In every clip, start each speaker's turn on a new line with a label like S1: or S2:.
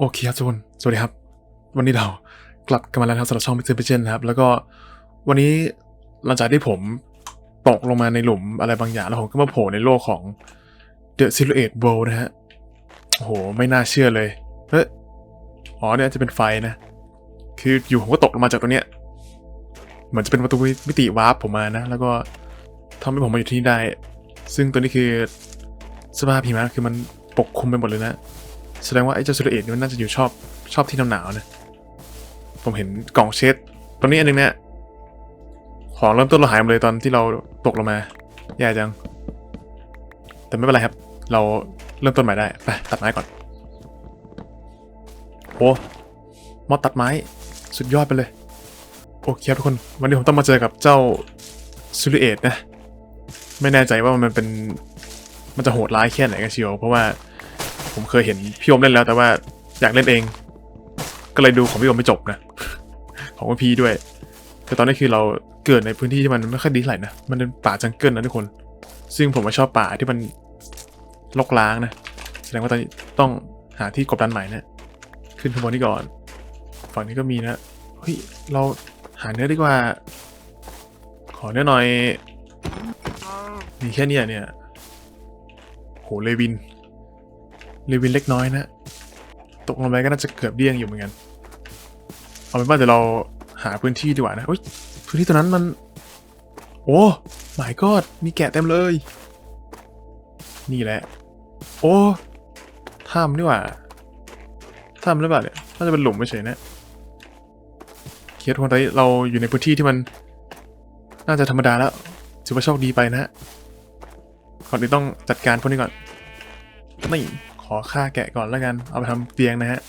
S1: โอเคครับทุกคน สวัสดีครับ วันนี้เรากลับกันมาแล้วครับสำหรับช่อง Mr. p i g e n นะครับ แล้วก็วันนี้หลังจากที่ผมตกลงมาในหลุมอะไรบางอย่าง แล้วผมก็มาโผล่ในโลกของ The Silhouette World นะฮะ โอ้โห ไม่น่าเชื่อเลย เฮ้ย อ๋อเนี่ยจะเป็นไฟนะ คืออยู่ผมก็ตกลงมาจากตรงเนี้ย เหมือนจะเป็นประตูมิติวาร์ปผมมานะ แล้วก็ทำให้ผมมาอยู่ที่นี่ได้ ซึ่งตัวนี้คือสภาพหิมะคือมันปกคลุมไปหมดเลยนะ แสดงว่าไอ้เจ้าสุรเอกนี่มันน่าจะอยู่ชอบชอบที่หนาวๆนะ ผมเห็นกล่องเช็ดตรงนี้อันนึงเนี่ยของเริ่มต้นเราหายหมดเลยตอนที่เราตกลงมาแย่จัง แต่ไม่เป็นไรครับ เราเริ่มต้นใหม่ได้ ไปตัดไม้ก่อนโอ้มอดตัดไม้สุดยอดไปเลย โอเคครับทุกคน วันนี้ผมต้องมาเจอกับเจ้าซูริเอตนะ ไม่แน่ใจว่ามันเป็นมันจะโหดร้ายแค่ไหนกันเชียวเพราะว่า ผมเคยเห็นพี่โอมเล่นแล้วแต่ว่าอยากเล่นเอง ก็เลยดูของพี่โอมไม่จบนะ ของพี่ด้วยแต่ตอนนี้คือเราเกิดในพื้นที่ที่มันไม่ค่อยดีเท่าไหร่นะ มันเป็นป่าจังเกิลนะทุกคน ซึ่งผมม่ชอบป่าที่มันลกล้างนะ แสดงว่าตอนนี้ต้องหาที่กบดันใหม่นะ ขึ้นข้างบนนี้ก่อน ฝั่งนี้ก็มีนะ เฮ้ย เราหาเนื้อดีกว่า ขอเนื้อหน่อย มีแค่นี้เนี่ย โห เลวิน เลวินเล็กน้อยนะ ตกลงไปก็น่าจะเกือบเดี้ยงอยู่เหมือนกัน เอาเป็นว่าเดี๋ยวเราหาพื้นที่ดีกว่านะอุ้ยพื้นที่ตัวนั้นมัน โอ้หมายกอดมีแกะเต็มเลย นี่แหละ โอ้ถ้ำนี่หว่าถ้ำหรือเปล่าเนี่ยน่าจะเป็นหลุมไม่ใช่นะเคสวันนี้เราอยู่ในพื้นที่ที่มัน น่าจะธรรมดาแล้วถือว่าโชคดีไปนะฮะก่อนอื่ต้องจัดการพวกนี้ก่อนไม่ อฆ่าแกะก่อนแล้วกัน เอาไปทำเตียงนะฮะ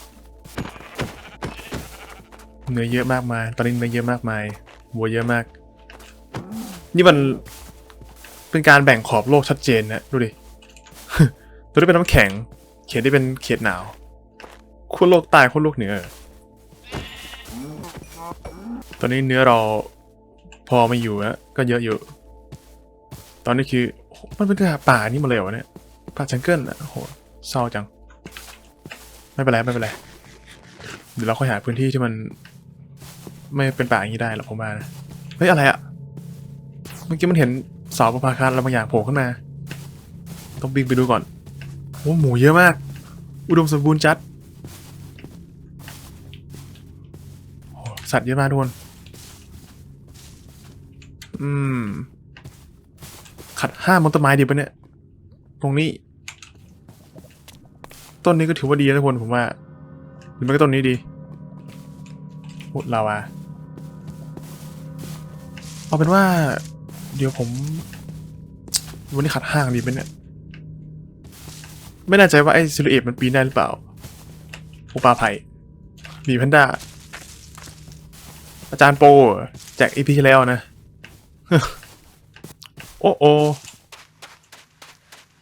S1: เนื้อเยอะมากมาย ตอนนี้เนื้อเยอะมากมายวัวเยอะมาก นี่มันเป็นการแบ่งขอบโลกชัดเจนนะ ดูดิ ตัวนี้เป็นน้ำแข็ง เขตที่เป็นเขตหนาวขั้วโลกใต้ขั้วโลกเหนือ ตอนนี้เนื้อเราพอไม่อยู่แล้วก็เยอะอยู่ ตอนนี้คือ มันเป็นป่านี่มาเลยเหรอเนี่ยป่าจังเกิลอะโอ้โห เศร้าจัง ไม่เป็นไรไม่เป็นไรเดี๋ยวเราค่อยหาพื้นที่ที่มัน ไม่เป็นป่าอย่างนี้ได้หรอกผมว่านะเฮ้ยอะไรอะเมื่อกี้มันเห็นเสาประภาคารอะไรบางอย่างโผล่ขึ้นมา ต้องบินไปดูก่อนโอ้หมูเยอะมาก อุดมสมบูรณ์จัดสัตว์เยอะมากทุกคนอืม ขัดห้ามต้นไม้ดีปะเนี่ย ตรงนี้ ต้นนี้ก็ถือว่าดีนะทุกคนผมว่าหรือไม่ก็ต้นนี้ดีโอ้ลาวาเอาเป็นว่า เดี๋ยวผม วันนี้ขัดห้างดีไหมเนี่ย ไม่แน่ใจว่าไอ้ซิลูเอตมันปีนได้หรือเปล่าโอปลาไผ่หมีแพนด้า อาจารย์โปแจกอีพีที่แล้วนะ โอ้โอ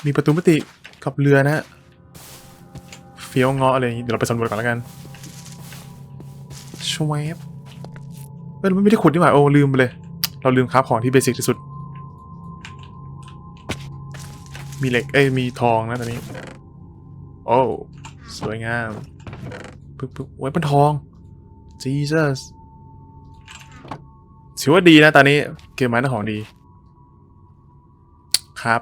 S1: มีประตูมิติกับเรือนะี้ยวเงาะอะไรอย่างงี้เดี๋ยวเราไปสำรวจก่อนแล้วกันชวบเฮ้ยเราไม่ได้ขุดนี่หว่าโอ้ลืมไปเลย เราลืมครับของที่เบสิกที่สุด มีเหล็กเอ้ยมีทองนะตอนนี้ โอ้สวยงามปึ๊บปึ๊บโอ้ยเป็นทอง Jesus ถือว่าดีนะตอนนี้เกมไม้ได้ของดี ครับ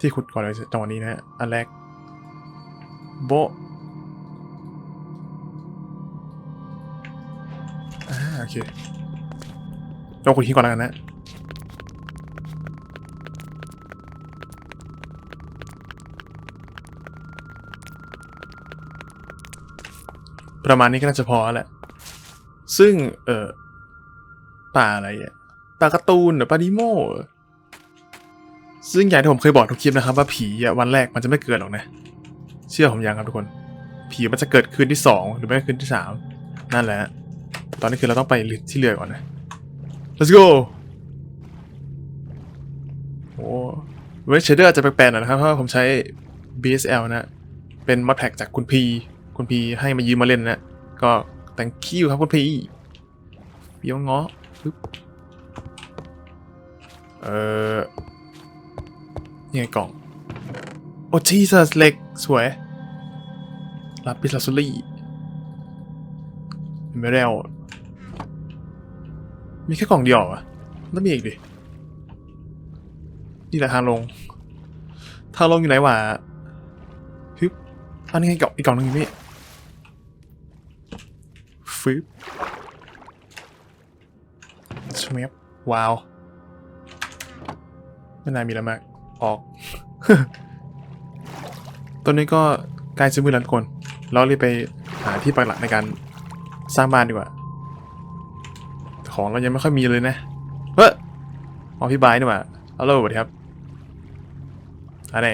S1: ที่ขุดก่อนเลยจังหวะนี้นะฮะอันแรกโบ โอเคเราขุดหินก่อนแล้วกันนะประมาณนี้ก็น่าจะพอแหละ ซึ่ง เออป่าอะไรอะป่าการ์ตูนหรือป่าดิโมซึ่งอย่างที่ผมเคยบอกทุกคลิปนะครับ ว่าผีอะวันแรกมันจะไม่เกิดหรอกนะ เชื่อผมยังครับทุกคน ผีมันจะเกิดคืนที่สองหรือไม่ก็คืนที่สามนั่นแหละ อนนี้คือเราต้องไปที่เรือก่อนนะ let's go โอ้เวชเดอร์อาจจะแปลกๆหน่อยนะครับ เพราะผมใช้ BSL นะ เป็นมอดแพ็กจากคุณพี คุณพีให้มายืมมาเล่นนะ ก็ thank you ครับคุณพีเบี้ยวง้อเออนี่ไงกล่อง โอ้ Jesus เล็ก สวยลาปิสลาซูลี่ไม่ได้เอา มีแค่กล่องเดียวเหรอแล้วมีอีกดิ นี่แหละทางลง ทางลงอยู่ไหนวะฮึบอันนี้ไงกล่องอีกกล่องนึงอยู่นี่ฟึบชเมฟว้าว ไม่น่ามีอะไรมาก ออก ตอนนี้ก็ใกล้จะมืดแล้วทุกคน เรารีบไปหาที่ปักหลักในการสร้างบ้านดีกว่า ของเรายังไม่ค่อยมีเลยนะเฮ้ยออพี่บายนี่ว่าฮัลโหลสวัสดีครับอะไร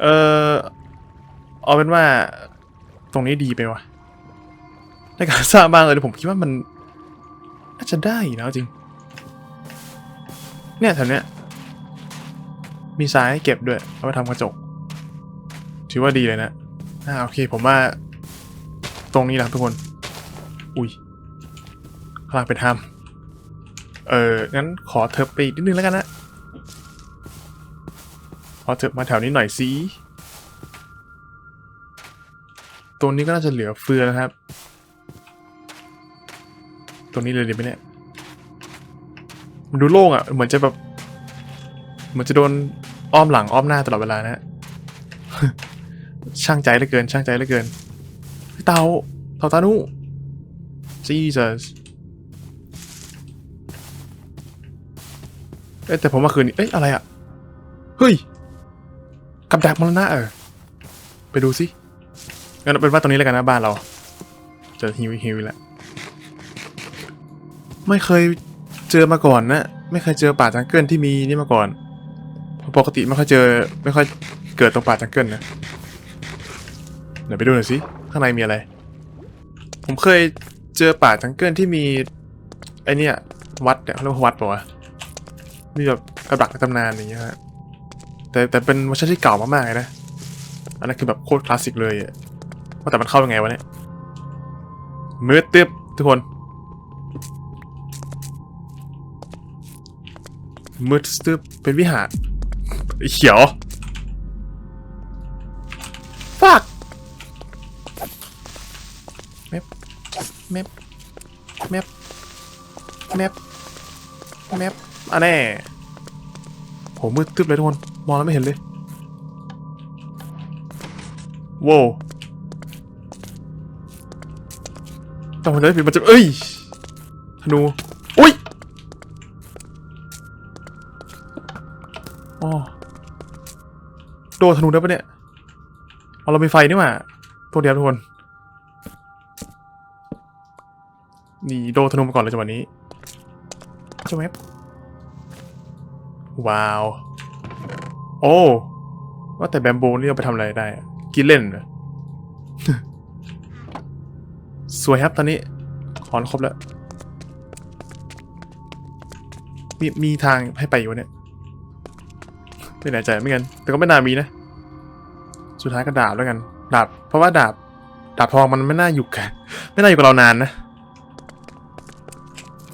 S1: เออเอาเป็นว่า ตรงนี้ดีไปวะในการสร้างบ้านเลยผมคิดว่ามันน่าจะได้นะจริง เนี่ยแถวเนี้ยมีทรายให้เก็บด้วยเอาไปทำกระจกถือว่าดีเลยนะอ่าโอเค ผมว่าตรงนี้แหละครับทุกคน อุ้ยพลังเป็นธรรมเอองั้นขอเถิบไปอีกนิดนึงแล้วกันนะขอเถิบมาแถวนี้หน่อยสิตรงนี้ก็น่าจะเหลือเฟือนะครับตรงนี้เลยดีไหมเนี่ย มันดูโล่งอะ่ะ เหมือนจะแบบ เหมือนจะโดนอ้อมหลังอ้อมหน้าตลอดเวลานะฮะช่างใจเหลือเกิน ช่างใจเหลือเกินเตาเตาตานุ Jesus เอ้แต่ผมมาคืนนี้ เอ้ย อะไรอะเฮ้ย กับดักมรณะเออ ไปดูสิงั้นเป็นว่าตรงนี้แล้วกันนะบ้านเรา เจอฮิวฮิวแล้ว ไม่เคยเจอมาก่อนนะ ไม่เคยเจอป่าจังเกิลที่มีนี่มาก่อน ปกติไม่ค่อยเจอ ไม่ค่อยเกิดตรงป่าจังเกิลนะ เดี๋ยวไปดูหน่อยสิ ข้างในมีอะไร ผมเคย เจอป่าจังเกิลที่มี ไอเนี่ยวัดเนี่ยเขาเรียกว่าวัดป่าวะมีแบบกระดักตำนานอย่างเงี้ยฮะแต่แต่เป็นเวอร์ชันที่เก่ามากๆเลยนะ อันนั้นคือแบบโคตรคลาสสิกเลยอะว่าแต่มันเข้ายังไงวะเนี่ยมืดตึ๊บทุกคนมืดตึ๊บเป็นวิหารเขียว แมปแมปแมปแมปอะแน่โหมืดตึ๊บเลยทุกคน มองแล้วไม่เห็นเลยว้าวแต่ผมจะได้ผิดมันจะเอ้ยธนูอุ้ยอ๋อโดนธนูได้ปะเนี่ยเอาเรามีไฟนี่หว่าตัวเดียวทุกคน นี่โดธนูมาก่อนเลยจังหวะนี้เจ้าแมปว้าว โอ้ว่าแต่แบมโบนี่เอาไปทำอะไรได้ กินเล่นเหรอสวยครับตอนนี้ขอนครบแล้ว มีมีทางให้ไปอยู่เนี่ยไม่แน่ใจไม่งั้นแต่ก็ไม่น่ามีนะ สุดท้ายก็ดาบแล้วกัน ดาบ เพราะว่าดาบ ดาบทองมันไม่น่าอยู่กัน ไม่น่าอยู่กับเรานานนะ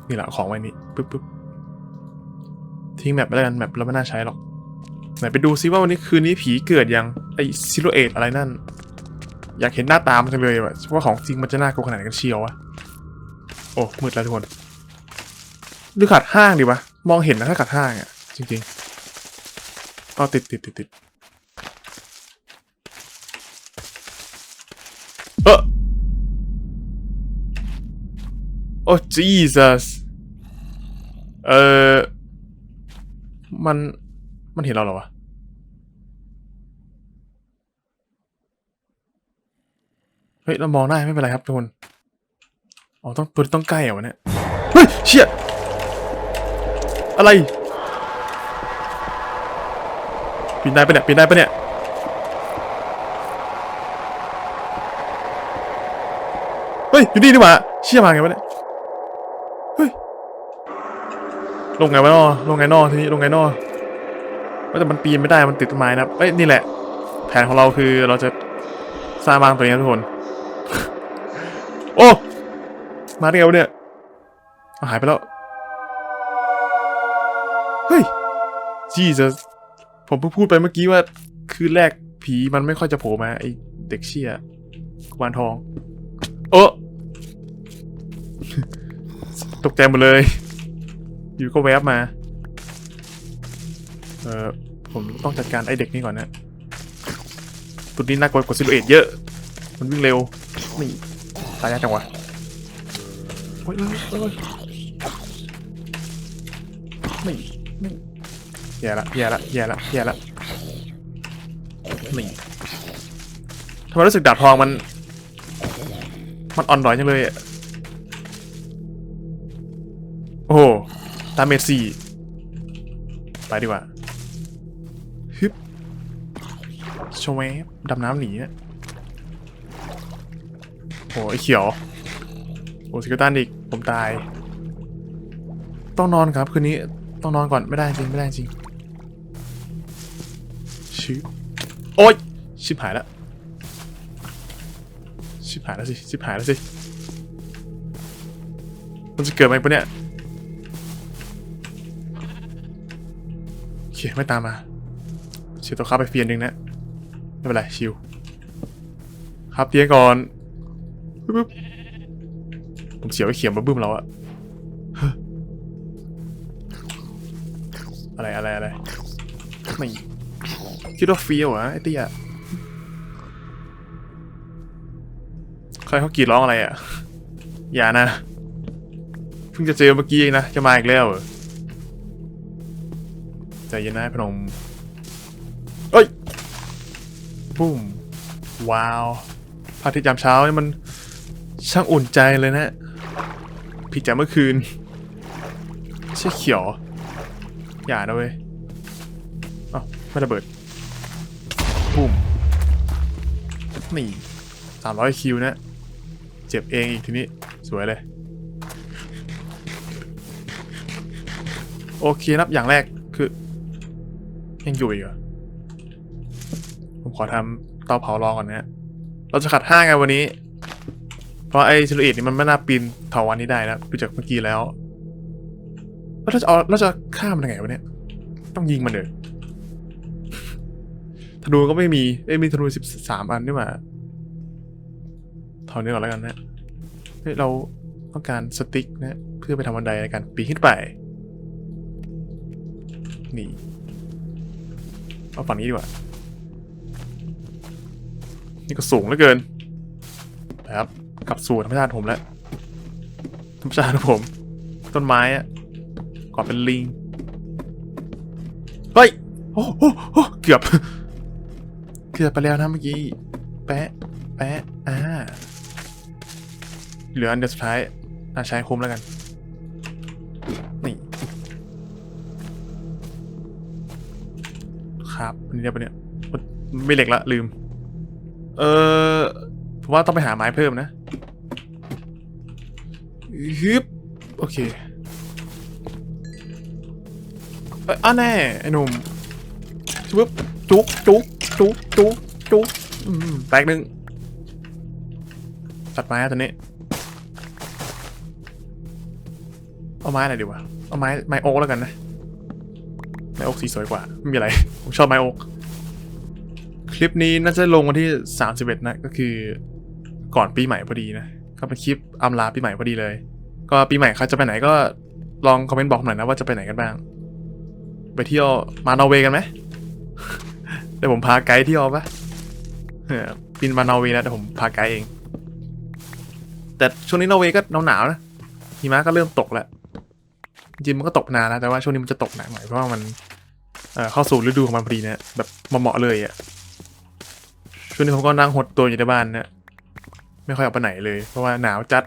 S1: นี่แหละของไว้นี่ปึ๊บปึ๊บทิ้งแมปไปแล้วกันแมปเราไม่น่าใช้หรอกไหนไปดูซิว่าวันนี้คืนนี้ผีเกิดยังไอซิโลเอตอะไรนั่น อยากเห็นหน้าตามันจังเลยว่าของจริงมันจะน่ากลัวขนาดไหนกันเชียววะโอ้มืดแล้วทุกคนหรือขัดห้างดีวะมองเห็นนะถ้าขัดห้างอะจริงๆเอาติดติดติดติดเออ โอ้ Jesus เออมันมันเห็นเราเหรอวะเฮ้ยเรามองได้ไม่เป็นไรครับทุกคนอ๋อต้องตัวต้องใกล้เหรอะเนี่ยเฮ้ยเชี่ยอะไรปีนได้ปะเนี่ยปีนได้ปะเนี่ยเฮ้ยอยู่นี่นี่หว่าเชี่ยมาไงวะเนี่ย เฮ้ย ลงไงวะนอลงไงนอทีนี้ลงไงนอว่าแต่มันปีนไม่ได้มันติดต้นไม้นะครับเอ้ยนี่แหละ แผนของเราคือเราจะสร้างบ้านตัวนี้ทุกคน โอ้มาได้ไงวะเนี่ยาหายไปแล้วเฮ้ยจีจะผมเพิ่งพูดไปเมื่อกี้ว่าคืนแรกผีมันไม่ค่อยจะโผล่มาไอเด็กเชี่ยกุมารทองโอ้ตกใจหมดเลย อยู่ก็แวบมา เออผมต้องจัดการไอเด็กนี่ก่อนนะตัวนี้น่ากลัวกว่าซิลูเอตเยอะ มันวิ่งเร็วนี่ตายยากจังวะโอ้ยเอ้ยเอ้ยนี่นี่แย่ละแย่ละแย่ละแย่ละนี่ทำไมรู้สึกดาบทองมัน มันอ่อนดอยจังเลยอะโอ้ ดาเมจสี่ไปดีกว่าฮึบชวบดำน้ำหนีโอ้ไอเขียวโอ้สกิลตันอีก ผมตาย ต้องนอนครับคืนนี้ต้องนอนก่อนไม่ได้จริงไม่ได้จริงชิบโอ๊ยชิบหายแล้วชิบหายแล้วสิชิบหายแล้วสิมันจะเกิดอะไหมปะเนี่ย ไม่ตามมาเชียวตัวข้าไปเฟียนหนึ่งนะ ไม่เป็นไร ชิว ครับเพียก่อนปึ๊บผมเสียวไอ้เขียมมาบึ้มเราอะอะไรอะไรอะไรไม่คิดว่าเฟียวเหรอะไอ้เตี้ยใครเขากรีดร้องอะไรอะอย่านะ เพิ่งจะเจอเมื่อกี้เองนะ จะมาอีกแล้วเหรอ ใจเย็นนะพนมเอ้ยปุ้มว้าวพระอาทิตย์ยามเช้านี่มันช่างอุ่นใจเลยนะผิดจากเมื่อคืนใช่เขียว อย่านะเว้ยเอ้าไม่ระเบิดปุ้มนี่สามร้อยคิวนะ เจ็บเองอีกทีนี้ สวยเลย โอเคนับอย่างแรกคือ ยังอยู่อีกเหรอผมขอทำเตาเผารองก่อนนะเราจะขัดห้าไงวันนี้ เพราะไอ้ซิลูเอตนี่มันไม่น่าปีนเถาวันนี้ได้นะดูจากเมื่อกี้แล้วแล้วเราจะเอาเราจะฆ่ามันยังไงวะเนี่ย ต้องยิงมันเลยธนูก็ไม่มีเอ้ยมีธนูสิบสามอันนี่หว่าเท่านี้ก่อนแล้วกันนะเฮ้ยเราต้องการสติ๊กนะ เพื่อไปทำบันไดในการปีนขึ้นไป นี่ เอาฝั่งนี้ดีกว่า นี่ก็สูงเหลือเกินนะครับกลับสู่ธรรมชาติผมแล้วธรรมชาติผม ต้นไม้อะก่อนเป็นลิงเฮ้ยโอ้โหเกือบ เกือบไปแล้วนะเมื่อกี้ แปะ แปะ อ่า เหลืออันเดียวสุดท้ายน่าใช้คุ้มแล้วกัน ครับอันนี้ได้ปะเนี่ยไม่เหล็กละลืม เออผมว่าต้องไปหาไม้เพิ่มนะฮึบโอเคเอ้ยอะแน่ไอ้หนุ่มชุบจุกจุกจุกจุกจุกอืมแตกหนึ่งตัดไม้อะตอนนี้ เอาไม้อะไรดีวะ เอาไม้ไม้โอ๊กแล้วกันนะ ไม้โอ๊กสีสวยกว่า ไม่มีอะไร ผมชอบไมโอกคลิปนี้น่าจะลงวันที่ 31 นะ ก็คือก่อนปีใหม่พอดีนะก็เป็นคลิปอำลาปีใหม่พอดีเลย ก็ปีใหม่ใครจะไปไหนก็ลองคอมเมนต์บอกหน่อยนะว่าจะไปไหนกันบ้าง ไปเที่ยวมานอร์เวย์กันไหมเดี๋ยวผมพาไกด์เที่ยวปะบินมานอร์เวย์นะแต่ผมพาไกด์เอง แต่ช่วงนี้นอร์เวย์ก็หนาวๆนะหิมะก็เริ่มตกแล้วจริงมันก็ตกนานแล้วแต่ว่าช่วงนี้มันจะตกหนักหน่อยเพราะว่ามัน เข้าสู่ฤดูของมันพอดีเนี่ยแบบเหมาะเลยอะช่วงนี้ผมก็นั่งหดตัวอยู่ในบ้านเนี่ยไม่ค่อยออกไปไหนเลย เพราะว่าหนาวจัด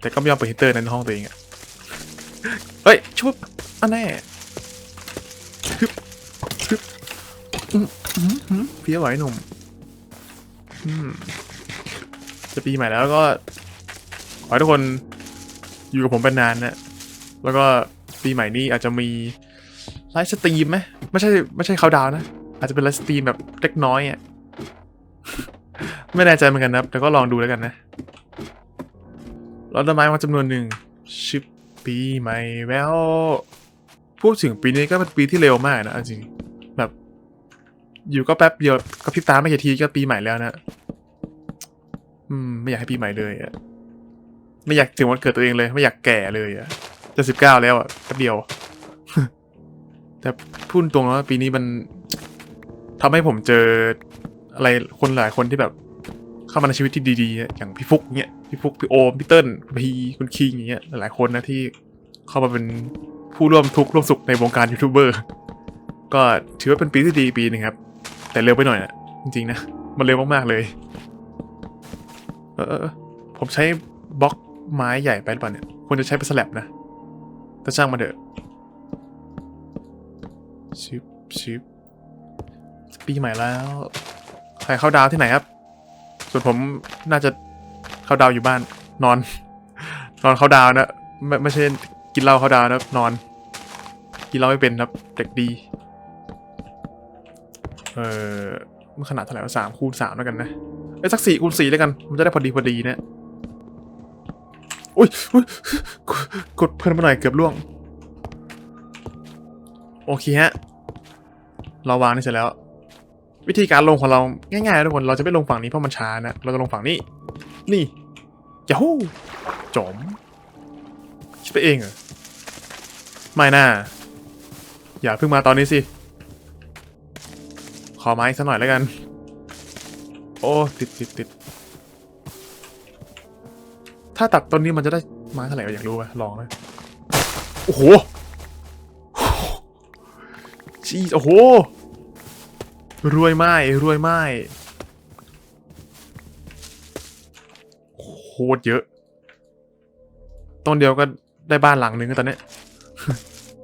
S1: แต่ก็ไม่ยอมเปิดฮีตเตอร์ในห้องตัวเองอะเฮ้ยชุบอันแน่ฮึบฮึบเพี้ยไหวหนุ่มจะปีใหม่แล้วก็ขอให้ทุกคนอยู่กับผมเป็นนานนะแล้วก็ปีใหม่นี้อาจจะมี ไลฟ์สตรีมไหมไม่ใช่ไม่ใช่เขาดาวนะ อาจจะเป็นไลฟ์สตรีมแบบเล็กน้อยอะไม่แน่ใจเหมือนกันนะแต่ก็ลองดูแล้วกันนะราต้นไม้มาจำนวนหนึ่งชิปปีใหม่แล้วพูดถึงปีนี้ก็เป็นปีที่เร็วมากนะจริงแบบ อยู่ก็แป๊บเดียวก็พริบตาไม่กี่ทีก็ปีใหม่แล้วนะอืมไม่อยากให้ปีใหม่เลยอะไม่อยากถึงวันเกิดตัวเองเลย ไม่อยากแก่เลยอะจะสิบเก้าแล้วอะแป๊บเดียว แต่พูดตรงว่าปีนี้มันทำให้ผมเจออะไรคนหลายคนที่แบบเข้ามาในชีวิตที่ดีๆ อย่างพี่ฟุกเนี้ยพี่ฟุกพี่โอมพี่เติ้ลคุณพีคุณคิงอย่างเงี้ยหลายคนนะที่เข้ามาเป็นผู้ร่วมทุกข์ร่วมสุขในวงการยูทูบเบอร์ก็ถือว่าเป็นปีที่ดีปีหนึงครับ แต่เร็วไปหน่อยนะจริงๆนะ มันเร็วมากๆเลย เออผมใช้บล็อกไม้ใหญ่ไปหรือเปล่าเนี่ยควรจะใช้เป็นสแลบนะแต่ช่างมาเถอะ ชิบชิบปีใหม่แล้ว ใครเข้าดาวที่ไหนครับ ส่วนผมน่าจะเข้าดาวอยู่บ้าน นอน นอนเข้าดาวนะไม่ไม่ใช่กินเหล้าเข้าดาวนะนอน กินเหล้าไม่เป็นครับ เด็กดี เออมันขนาดเท่าไหร่วะสามคูณสามแล้วกันนะไอ้สักสี่คูณสี่แล้วกัน มันจะได้พอดีพอดีเนี่ยอุ้ยอุ๊ยกดกดเพลินไปหน่อยเกือบล่วง โอเคฮะ เราวางนี่เสร็จแล้ว วิธีการลงของเราง่ายๆนะทุกคน เราจะไม่ลงฝั่งนี้เพราะมันช้านะ เราจะลงฝั่งนี้ นี่ยาฮูจม คิดไปเองเหรอ ไม่น่า อย่าเพิ่งมาตอนนี้สิ ขอไม้สักหน่อยแล้วกัน โอ้ติดติดติดถ้าตัดต้นนี้มันจะได้ไม้เท่าไหร่อยากรู้ไหมลองเลยโอ้โห จีโอ้โห รวยไม้รวยไม้โคตรเยอะ ต้นเดียวก็ได้บ้านหลังหนึ่งตอนนี้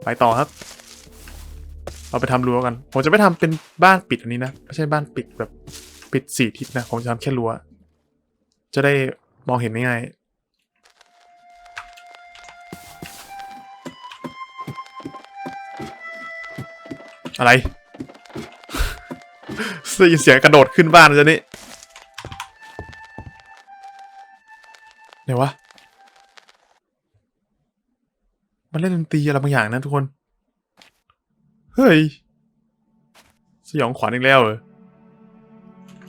S1: ไปต่อครับเราไปทำรั้วกัน ผมจะไม่ทำเป็นบ้านปิดอันนี้นะ ไม่ใช่บ้านปิดแบบปิดสี่ทิศนะ ผมจะทำแค่รั้ว จะได้มองเห็นง่ายๆ อะไรได้ยินเสียงกระโดดขึ้นบ้านจะนี่ไหนวะ มันเล่นดนตรีอะไรบางอย่างนะทุกคน เฮ้ย สยองขวัญอีกแล้วเหรอ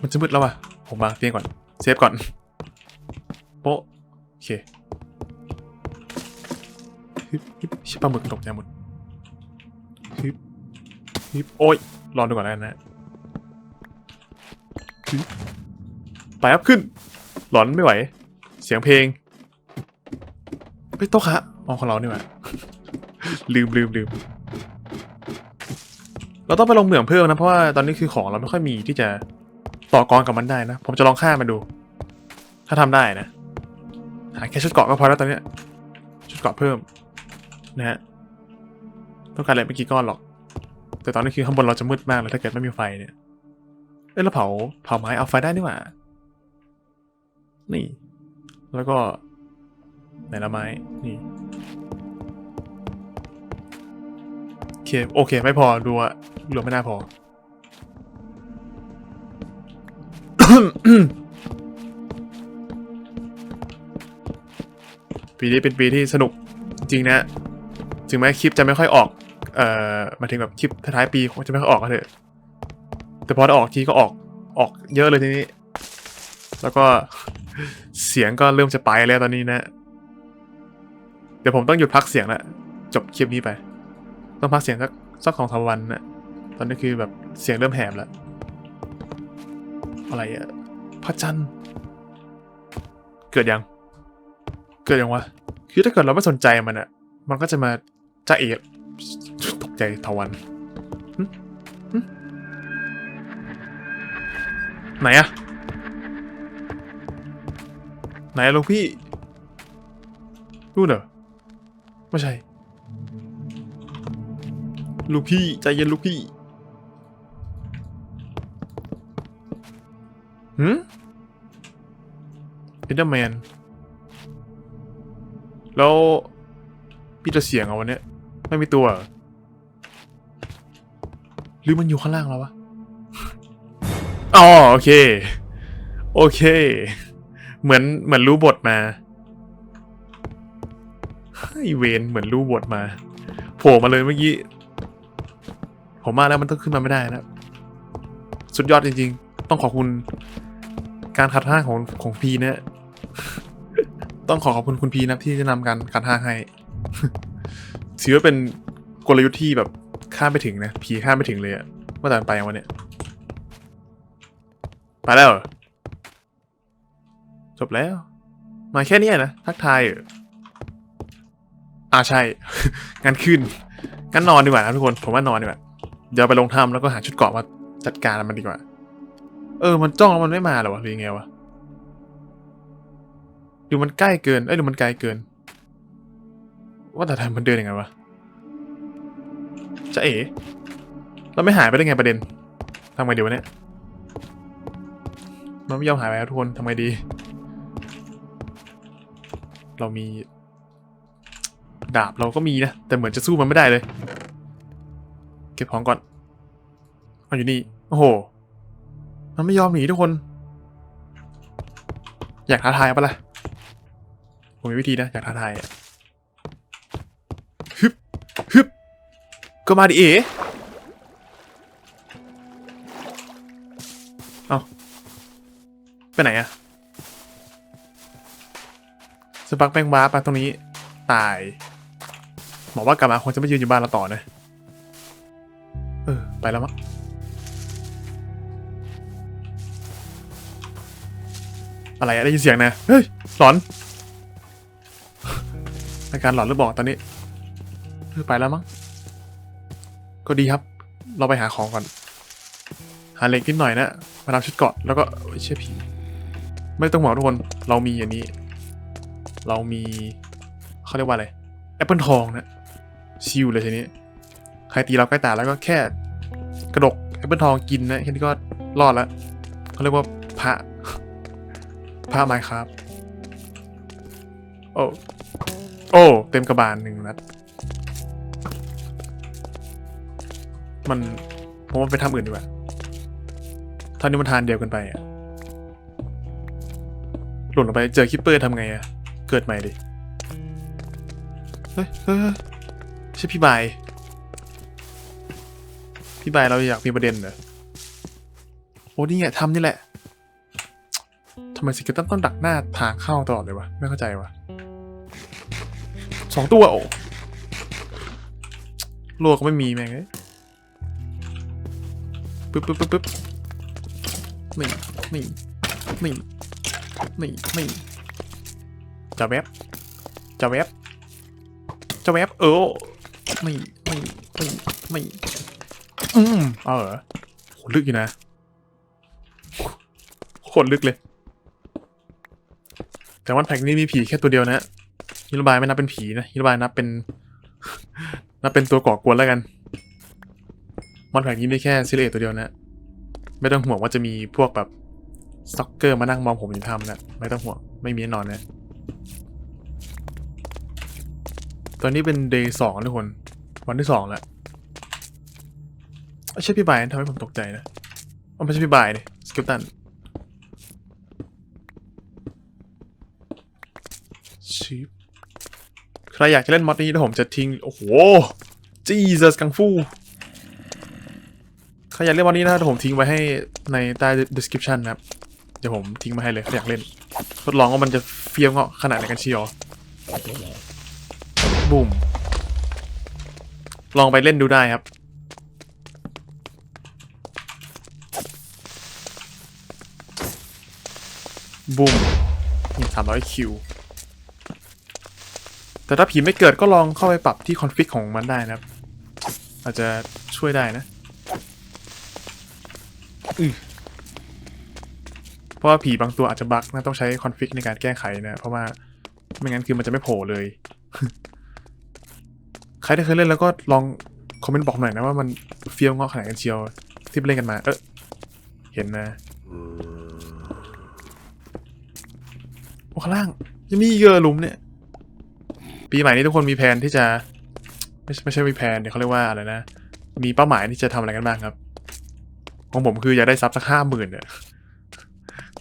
S1: มันจะมืดแล้ววะผมวาเตียงก่อน เซฟก่อน โป๊ะโอเคฮึบฮึบชิบปลาหมึกตกใจหมดฮึบ ฮึบโอ้ยรอดูก่อนแล้วนนะไปครับขึ้น หลอนไม่ไหว เสียงเพลงไปโต๊ะคะมอ๋อของเรานี่หว่าลืมลืมลืมเราต้องไปลงเหมืองเพิ่มนะ เพราะว่าตอนนี้คือของเราไม่ค่อยมีที่จะต่อกรกับมันได้นะ ผมจะลองฆ่ามันดู ถ้าทำได้นะ หาแค่ชุดเกราะก็พอแล้วตอนนี้ ชุดเกราะเพิ่ม นะฮะ ต้องการอะไรไม่กี่ก้อนหรอก แต่ตอนนี้คือข้างบนเราจะมืดมากเลยถ้าเกิดไม่มีไฟเนี่ย เอ้ยเราเผาเผาไม้เอาไฟได้นี่หว่า นี่ แล้วก็ไหนละไม้ นี่โอเคโอเค ไม่พอดูอะเหลือไม่น่าพอ ปีนี้เป็นปีที่สนุกจริงนะ ถึงแม้คลิปจะไม่ค่อยออก เอ่อหมายถึงแบบคลิปท้ายปีคงจะไม่ค่อยออกก็เถอะแต่พอออกทีก็ออกออกเยอะเลยทีนี้ แล้วก็เสียงก็เริ่มจะไปแล้วตอนนี้นะ เดี๋ยวผมต้องหยุดพักเสียงละจบคลิปนี้ไป ต้องพักเสียงสักสักของสามวันนะตอนนี้คือแบบเสียงเริ่มแหบแล้ว อะไรอะพระจันทร์เกิดยัง เกิดยังวะ คือถ้าเกิดเราไม่สนใจมันอะมันก็จะมาจ้าเอะ ตกใจทวันไหนอะไหนลูกพี่รู้เหรอไม่ใช่ ลูกพี่ใจเย็นลูกพี่หืมเอเดอร์แมนแล้วพี่จะเสียงเอาวันเนี้ย ไม่มีตัวหรือมันอยู่ข้างล่างแล้ววะอ๋อโอเค โอเค เหมือนเหมือนรู้บทมาไอเวนเหมือนรู้บทมาโผล่มาเลยเมื่อกี้ ผมมาแล้วมันต้องขึ้นมาไม่ได้นะ สุดยอดจริง ๆ ต้องขอบคุณ การคัดห้างของของพีเนี่ยต้องขอขอบคุณคุณพีนะที่จะนำการคัดห้างให้ ถือว่าเป็นกลยุทธ์ที่แบบข้ามไปถึงนะพีข้ามไปถึงเลยอะว่าแต่มันไปยังวะเนี่ยไปแล้วจบแล้ว มาแค่นี้นะทักทายอ่าใช่งั้นขึ้นงั้นนอนดีกว่านะทุกคน ผมว่านอนดีกว่า เดี๋ยวไปลงถ้ำแล้วก็หาชุดเกราะมาจัดการมันดีกว่า เออ มันจ้องแล้วมันไม่มาหรอวะหรือยังไงวะหรือมันใกล้เกิน เอ้ยหรือมันไกลเกิน ว่าแต่ทำมันเดินยังไงวะจะเอ๋เราไม่หายไปได้ไงประเด็นทำไงดีวะเนี่ยมันไม่ยอมหายไปครับทุกคนทำไงดี เรามี ดาบเราก็มีนะ แต่เหมือนจะสู้มันไม่ได้เลย เก็บของก่อนเอาอยู่นี่ โอ้โห มันไม่ยอมหนีทุกคน อยากท้าทายปะล่ะ ผมมีวิธีนะ อยากท้าทายอะฮึบฮึบ ก็มาดิเอ๋เอาไปไหนอะสปักแป้งว้าร์ปตรงนี้ ตายบอกว่ากลับมาคงจะไม่ยืนอยู่บ้านเราต่อนะเออ ไปแล้วมั้งอะไรอะได้ยินเสียงนะ เฮ้ย หลอน อาการหลอนหรือบอกตอนนี้เออไปแล้วมั้ง ก็ดีครับ เราไปหาของก่อน หาเหล็กนิดหน่อยนะมาทำชุดเกาะแล้วก็เอ้ยเชี่ยผี ไม่ต้องห่วงทุกคน เรามีอันนี้ เรามีเขาเรียกว่าอะไรแอปเปิลทองนะชิวเลยทีนี้ ใครตีเราใกล้ตาแล้วก็แค่กระดกแอปเปิลทองกินนะแค่นี้ก็รอดล้วเขาเรียกว่าพระพระไม้ครับ โอ้โอ้ เต็มกระบาลหนึ่งนัด มันผมว่าไปทำอื่นดีกว่าท่านี้มันทานเดียวกันไปอะหล่นลงไปเจอคิปเปอร์ทำไงอะเกิดใหม่ดิ เฮ้ยเฮ้ยใช่พี่บาย พี่บายเราอยากมีประเด็นเหรอ โอ้นี่ไงทำนี่แหละทำไมสิกเกตันต้องดักหน้าทางเข้าตลอดเลยวะ ไม่เข้าใจวะสองตัวโอ้โลกก็ไม่มีแม่งเอ้ย ปึ๊บปึ๊บปึ๊บปึ๊บนี่นี่นี่นี่นี่จะแวบจะแวบจะแวบเออไม่ไม่ไม่ไม่อืมเออโหลึกอยู่นะโคตรลึกเลย แต่วันแพ็กนี้มีผีแค่ตัวเดียวนะฮิโรบายไม่นับเป็นผีนะฮิโรบายนับเป็นนับเป็นตัวก่อกวนแล้วกัน มอนแพ็กนี้มีแค่ซิเลตตัวเดียวนะ ไม่ต้องห่วงว่าจะมีพวกแบบสต็อกเกอร์มานั่งมองผมอยู่ทำนะ ไม่ต้องห่วง ไม่มีแน่นอนนะ ตอนนี้เป็นเดย์สองทุกคน วันที่สองแล้วไม่ใช่พี่บายนะทำให้ผมตกใจนะไม่ใช่พี่บายเลยสกิลตันชิปใครอยากจะเล่นมอดนี้แล้วผมจะทิ้ง โอ้โหจีซัสกังฟู ใครอยากเล่นมอดนี้นะผมทิ้งไว้ให้ในใต้ description นะครับ เดี๋ยวผมทิ้งมาให้เลยใครอยากเล่น ทดลองว่ามันจะเฟี้ยวเงาะขนาดไหนกันเชียวบูมลองไปเล่นดูได้ครับบูมนี่สามร้อยคิว แต่ถ้าผีไม่เกิดก็ลองเข้าไปปรับที่คอนฟิกของมันได้นะครับ อาจจะช่วยได้นะ เพราะว่าผีบางตัวอาจจะบั๊กนะต้องใช้คอนฟิกในการแก้ไขนะ เพราะว่าไม่งั้นคือมันจะไม่โผล่เลย ใครที่เคยเล่นแล้วก็ลองคอมเมนต์บอกหน่อยนะว่ามันเฟี้ยวงาะขนาดกันเชียวที่ไปเล่นกันมา เออเห็นนะโอ้ข้างล่างยังมีอีกเยอะหลุมเนี่ย ปีใหม่นี้ทุกคนมีแผนที่จะ ไม่ใช่ไม่ใช่มีแผนเดี๋ยวเขาเรียกว่าอะไรนะ มีเป้าหมายที่จะทำอะไรกันบ้างครับ ของผมคืออยากได้ซับสักห้าหมื่นเนี่ย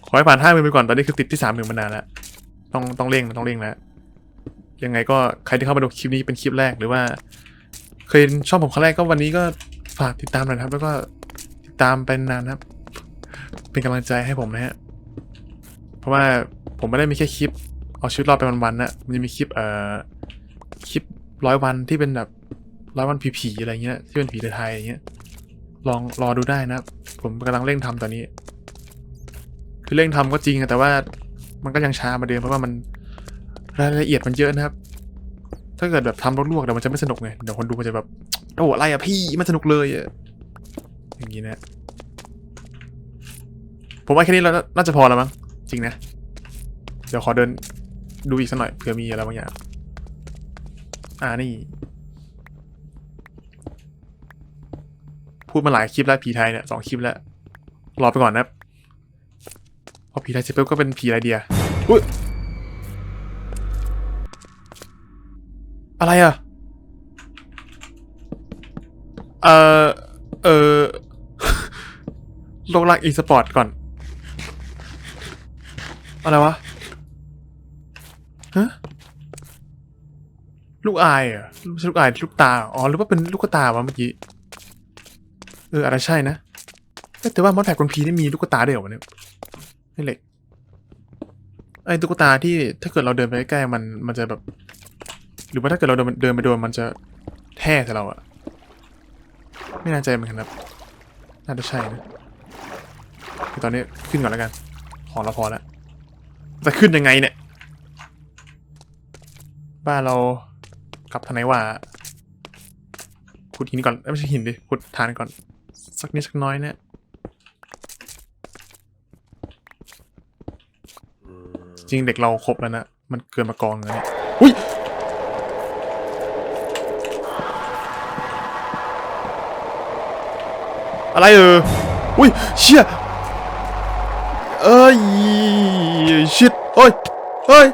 S1: ขอให้ผ่านห้าหมื่นไปก่อนตอนนี้คือติดที่สามหมื่นมานานแล้วต้องต้องเร่งต้องเร่งแล้วยังไงก็ใครที่เข้ามาดูคลิปนี้เป็นคลิปแรกหรือว่า เคยชอบผมครั้งแรกก็วันนี้ก็ฝากติดตามหน่อยนะครับ แล้วก็ติดตามเป็นนานนะครับ เป็นกำลังใจให้ผมนะฮะเพราะว่าผมไม่ได้มีแค่คลิป เอาชีวิตรอดไปวันๆนะมันจะมีคลิปเอ่อคลิปร้อยวันที่เป็นแบบร้อยวันผีๆอะไรเงี้ยที่เป็นผีไทยๆอย่างเงี้ย ลองรอดูได้นะ ผมกำลังเร่งทำตอนนี้ คือเร่งทำก็จริงอะแต่ว่ามันก็ยังช้ามาเดิมเพราะว่ามันรายละเอียดมันเยอะนะครับ ถ้าเกิดแบบทำลวกๆเดี๋ยวมันจะไม่สนุกไงเดี๋ยวคนดูมันจะแบบโอ้อะไรอะพี่มันสนุกเลยอะอย่างนี้นะผมว่าแค่นี้เราน่าจะพอแล้วมั้งจริงนะ เดี๋ยวขอเดินดูอีกสักหน่อยเผื่อมีอะไรบางอย่าง อ่านี่ พูดมาหลายคลิปแล้วผีไทยเนี่ยสองคลิปแล้ว รอไปก่อนนะพอผีไทยเสร็จปุ๊บก็เป็นผีไรเดียอุ้ยอะไรอะ เออเออโลกลักอีสปอร์ตก่อน อะไรวะฮะลูกอายเหรอะลูกอายลูกตา อ๋อหรือว่าเป็นลูกตาวะเมื่อกี้ อออะไรใช่นะ แต่ว่ามอดแผกคนพีนี่มีลูกตาเด้วยวเนี่ยไม่เหล็กไอ้ตุ๊กตาที่ถ้าเกิดเราเดินไปใกล้มันมันจะแบบ หรือว่าถ้าเกิดเราเดินเดินไปโดนมันจะแท้ใส่เราอะไม่น่าใจเหมือนกันครับ น่าจะใช่นะคือตอนนี้ขึ้นก่อนแล้วกัน ของเราพอแล้วจะขึ้นยังไงเนี่ย บ้านเรากลับทางไหนวะขุดหินก่อนไม่ใช่หินดิขุดฐานก่อน สักนิดสักน้อยเนี่ยจริงเด็กเราครบแล้วนะ มันเกินมากองเลยเนี่ยอุ้ยอะไรเอออุ้ยเชี่ยเอ้ยชิดเอ้ยเฮ้ย